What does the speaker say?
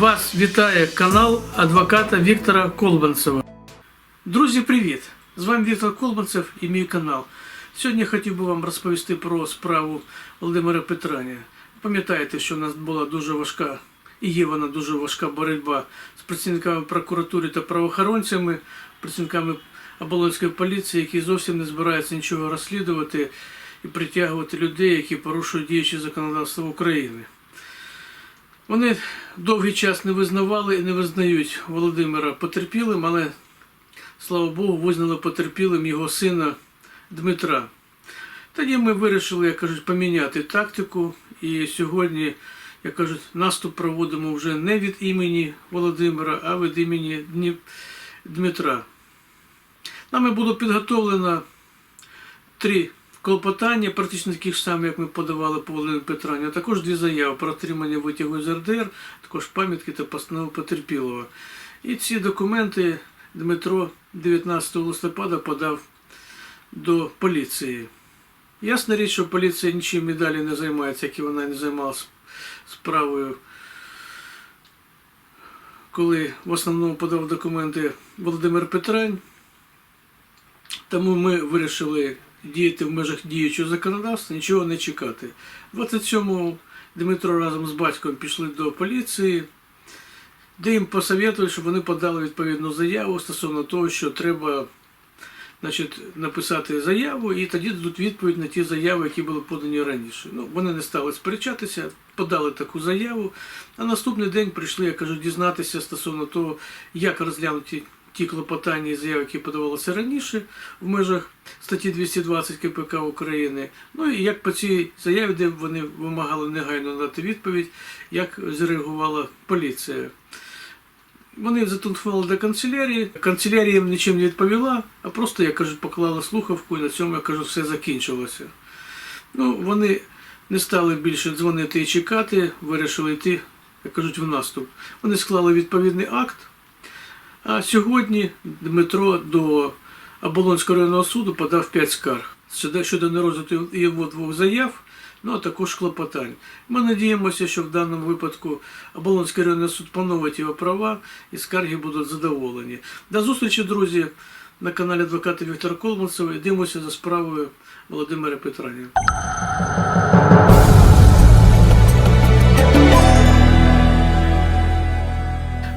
Вас вітає канал адвоката Віктора Колбанцева. Друзі, привіт! З вами Віктор Колбанцев і мій канал. Сьогодні я хотів би вам розповісти про справу Володимира Петраня. Пам'ятаєте, що у нас була дуже важка і є вона дуже важка боротьба з працівниками прокуратури та правоохоронцями, працівниками оболонської поліції, які зовсім не збираються нічого розслідувати і притягувати людей, які порушують діюче законодавство України. Вони довгий час не визнавали і не визнають Володимира потерпілим, але слава Богу, визнали потерпілим його сина Дмитра. Тоді ми вирішили, як кажуть, поміняти тактику. І сьогодні, як кажуть, наступ проводимо вже не від імені Володимира, а від імені Дмитра. Нами було підготовлено три клопотання, практично таких ж самих, як ми подавали по Володимиру Петраню, а також дві заяви про отримання витягу з РДР, також пам'ятки та постанови потерпілого. І ці документи Дмитро 19 листопада подав до поліції. Ясна річ, що поліція нічим і далі не займається, як і вона не займалася справою, коли в основному подав документи Володимир Петрань. Тому ми вирішили діяти в межах діючого законодавства, нічого не чекати. 27-му Дмитро разом з батьком пішли до поліції, де їм посоветували, щоб вони подали відповідну заяву стосовно того, що треба значить, написати заяву, і тоді дадуть відповідь на ті заяви, які були подані раніше. Ну, вони не стали сперечатися, подали таку заяву, а наступний день прийшли, я кажу, дізнатися стосовно того, як розглянуті ті клопотання і заяви, які подавалися раніше в межах статті 220 КПК України. Ну і як по цій заяві, де вони вимагали негайно надати відповідь, як зреагувала поліція. Вони зателефонували до канцелярії. Канцелярія їм нічим не відповіла, а просто, я кажу, поклала слухавку і на цьому, я кажу, все закінчилося. Ну, вони не стали більше дзвонити і чекати, вирішили йти, як кажуть, в наступ. Вони склали відповідний акт. А сьогодні Дмитро до Оболонського районного суду подав 5 скарг щодо- нерозгляду його двох заяв, ну а також клопотань. Ми надіємося, що в даному випадку Оболонський районний суд поновить його права і скарги будуть задоволені. До зустрічі, друзі, на каналі адвоката Віктора Колманцева. Йдемося за справою Володимира Петраня.